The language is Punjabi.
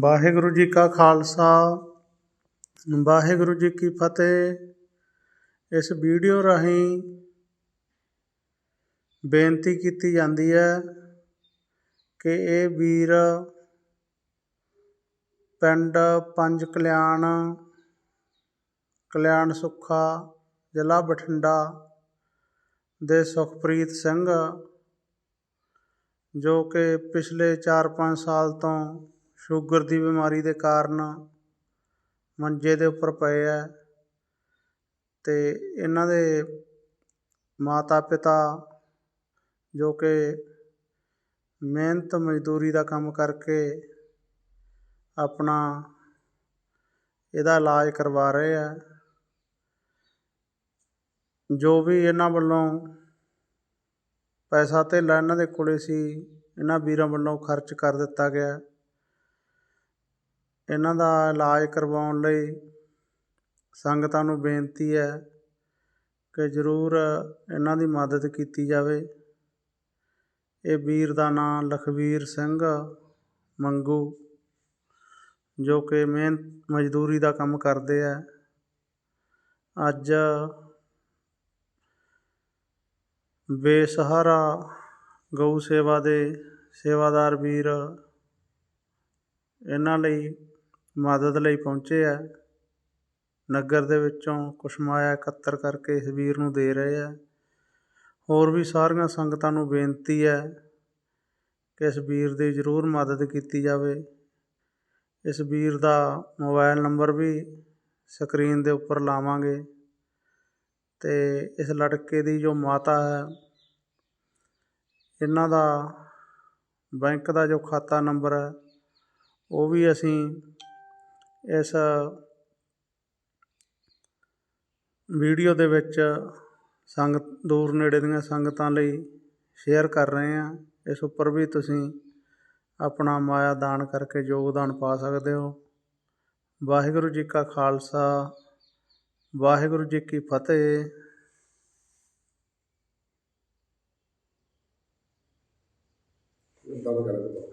ਵਾਹਿਗੁਰੂ ਜੀ ਕਾ ਖਾਲਸਾ। ਵਾਹਿਗੁਰੂ ਜੀ ਕੀ ਫਤਿਹ। ਇਸ ਵੀਡੀਓ ਰਾਹੀਂ ਬੇਨਤੀ ਕੀਤੀ ਜਾਂਦੀ ਹੈ ਕਿ ਇਹ ਵੀਰ ਪਿੰਡ ਪੰਜ ਕਲਿਆਣ ਕਲਿਆਣ ਸੁੱਖਾ, ਜ਼ਿਲ੍ਹਾ ਬਠਿੰਡਾ ਦੇ ਸੁਖਪ੍ਰੀਤ ਸਿੰਘ, ਜੋ ਕਿ ਪਿਛਲੇ 4-5 ਸਾਲ ਤੋਂ ਸ਼ੂਗਰ ਦੀ ਬਿਮਾਰੀ ਦੇ ਕਾਰਨ ਮੰਜੇ ਦੇ ਉੱਪਰ ਪਏ ਹੈ ਅਤੇ ਇਹਨਾਂ ਦੇ ਮਾਤਾ ਪਿਤਾ ਜੋ ਕਿ ਮਿਹਨਤ ਮਜ਼ਦੂਰੀ ਦਾ ਕੰਮ ਕਰਕੇ ਆਪਣਾ ਇਹਦਾ ਇਲਾਜ ਕਰਵਾ ਰਹੇ ਹੈ ਜੋ ਵੀ ਇਹਨਾਂ ਵੱਲੋਂ ਪੈਸਾ ਧੇਲਾ ਇਹਨਾਂ ਦੇ ਕੋਲੇ ਸੀ, ਇਹਨਾਂ ਵੀਰਾਂ ਵੱਲੋਂ ਖਰਚ ਕਰ ਦਿੱਤਾ ਗਿਆ। ਇਹਨਾਂ ਦਾ ਇਲਾਜ ਕਰਵਾਉਣ ਲਈ ਸੰਗਤਾਂ ਨੂੰ ਬੇਨਤੀ ਹੈ ਕਿ ਜ਼ਰੂਰ ਇਹਨਾਂ ਦੀ ਮਦਦ ਕੀਤੀ ਜਾਵੇ। ਇਹ ਵੀਰ ਦਾ ਨਾਂ ਲਖਵੀਰ ਸਿੰਘ ਮੰਗੂ, ਜੋ ਕਿ ਮਿਹਨਤ ਮਜ਼ਦੂਰੀ ਦਾ ਕੰਮ ਕਰਦੇ ਆ। ਅੱਜ ਬੇਸਹਾਰਾ ਗਊ ਸੇਵਾ ਦੇ ਸੇਵਾਦਾਰ ਵੀਰ ਇਹਨਾਂ ਲਈ ਮਦਦ ਲਈ ਪਹੁੰਚੇ ਆ। ਨਗਰ ਦੇ ਵਿੱਚੋਂ ਕੁਛ ਮਾਇਆ ਇਕੱਤਰ ਕਰਕੇ ਇਸ ਵੀਰ ਨੂੰ ਦੇ ਰਹੇ ਆ। ਹੋਰ ਵੀ ਸਾਰੀਆਂ ਸੰਗਤਾਂ ਨੂੰ ਬੇਨਤੀ ਹੈ ਕਿ ਇਸ ਵੀਰ ਦੀ ਜ਼ਰੂਰ ਮਦਦ ਕੀਤੀ ਜਾਵੇ। ਇਸ ਵੀਰ ਦਾ ਮੋਬਾਈਲ ਨੰਬਰ ਵੀ ਸਕਰੀਨ ਦੇ ਉੱਪਰ ਲਾਵਾਂਗੇ ਤੇ ਇਸ ਲੜਕੇ ਦੀ ਜੋ ਮਾਤਾ ਹੈ, ਇਹਨਾਂ ਦਾ ਬੈਂਕ ਦਾ ਜੋ ਖਾਤਾ ਨੰਬਰ ਹੈ, ਉਹ ਵੀ ਅਸੀਂ ਇਸ ਵੀਡੀਓ ਦੇ ਵਿੱਚ ਸੰਗਤ, ਦੂਰ ਨੇੜੇ ਦੀਆਂ ਸੰਗਤਾਂ ਲਈ ਸ਼ੇਅਰ ਕਰ ਰਹੇ ਹਾਂ। ਇਸ ਉੱਪਰ ਵੀ ਤੁਸੀਂ ਆਪਣਾ ਮਾਇਆ ਦਾਨ ਕਰਕੇ ਯੋਗਦਾਨ ਪਾ ਸਕਦੇ ਹੋ। ਵਾਹਿਗੁਰੂ ਜੀ ਕਾ ਖਾਲਸਾ, ਵਾਹਿਗੁਰੂ ਜੀ ਕੀ ਫਤਿਹ। ਦਬ ਕਰ।